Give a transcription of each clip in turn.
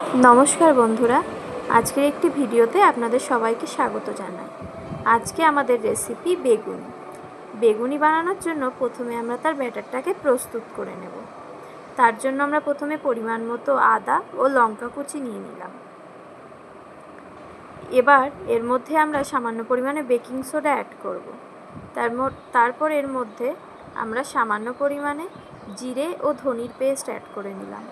নমস্কার বন্ধুরা, আজকের একটি ভিডিওতে আপনাদের সবাইকে স্বাগত জানাই। আজকে আমাদের রেসিপি বেগুনি। বেগুনি বানানোর জন্য প্রথমে আমরা তার ব্যাটারটাকে প্রস্তুত করে নেব। তার জন্য আমরা প্রথমে পরিমাণ মতো আদা ও লঙ্কা কুচি নিয়ে নিলাম। এবার এর মধ্যে আমরা সামান্য পরিমাণে বেকিং সোডা অ্যাড করব। তার তারপর এর মধ্যে আমরা সামান্য পরিমাণে জিরে ও ধনির পেস্ট অ্যাড করে নিলাম।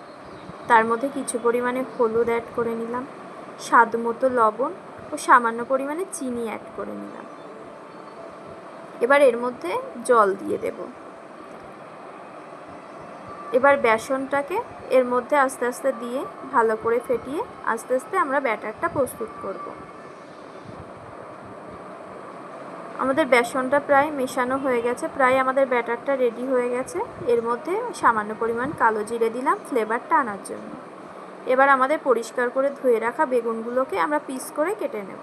তার মধ্যে কিছু পরিমাণে হলুদ অ্যাড করে নিলাম, স্বাদ মতো লবণ ও সামান্য পরিমাণে চিনি অ্যাড করে নিলাম। এবার এর মধ্যে জল দিয়ে দেব। এবার বেসনটাকে এর মধ্যে আস্তে আস্তে দিয়ে ভালো করে ফেটিয়ে আস্তে আস্তে আমরা ব্যাটারটা প্রস্তুত করব। আমাদের বেসনটা প্রায় মেশানো হয়ে গেছে, প্রায় আমাদের ব্যাটারটা রেডি হয়ে গেছে। এর মধ্যে সামান্য পরিমাণ কালো জিরে দিলাম ফ্লেভারটা আনার জন্য। এবার আমাদের পরিষ্কার করে ধুয়ে রাখা বেগুনগুলোকে আমরা পিস করে কেটে নেব।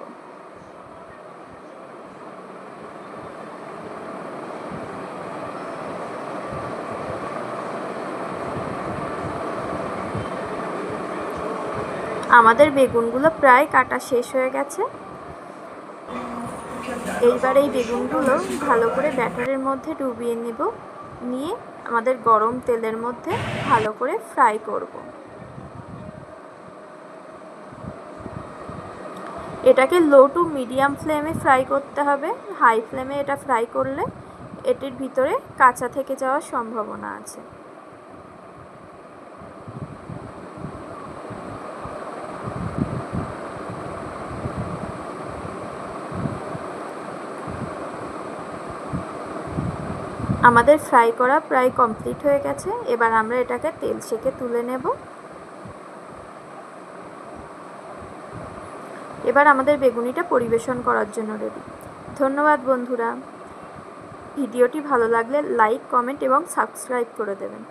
আমাদের বেগুনগুলো প্রায় কাটা শেষ হয়ে গেছে। এইবার এই বেগুনগুলো ভালো করে ব্যাটারের মধ্যে ডুবিয়ে নেব। নিয়ে আমাদের গরম তেলের মধ্যে ভালো করে ফ্রাই করব। এটাকে লো টু মিডিয়াম ফ্লেমে ফ্রাই করতে হবে। হাই ফ্লেমে এটা ফ্রাই করলে এটির ভিতরে কাঁচা থেকে যাওয়ার সম্ভাবনা আছে। আমাদের ফ্রাই করা প্রায় কমপ্লিট হয়ে গেছে। এবার আমরা এটাকে তেল সেকে তুলে নেব। এবার আমাদের বেগুনিটা পরিবেশন করার জন্য রেডি ধন্যবাদ বন্ধুরা। ভিডিওটি ভালো লাগলে লাইক কমেন্ট এবং সাবস্ক্রাইব করে দেবেন।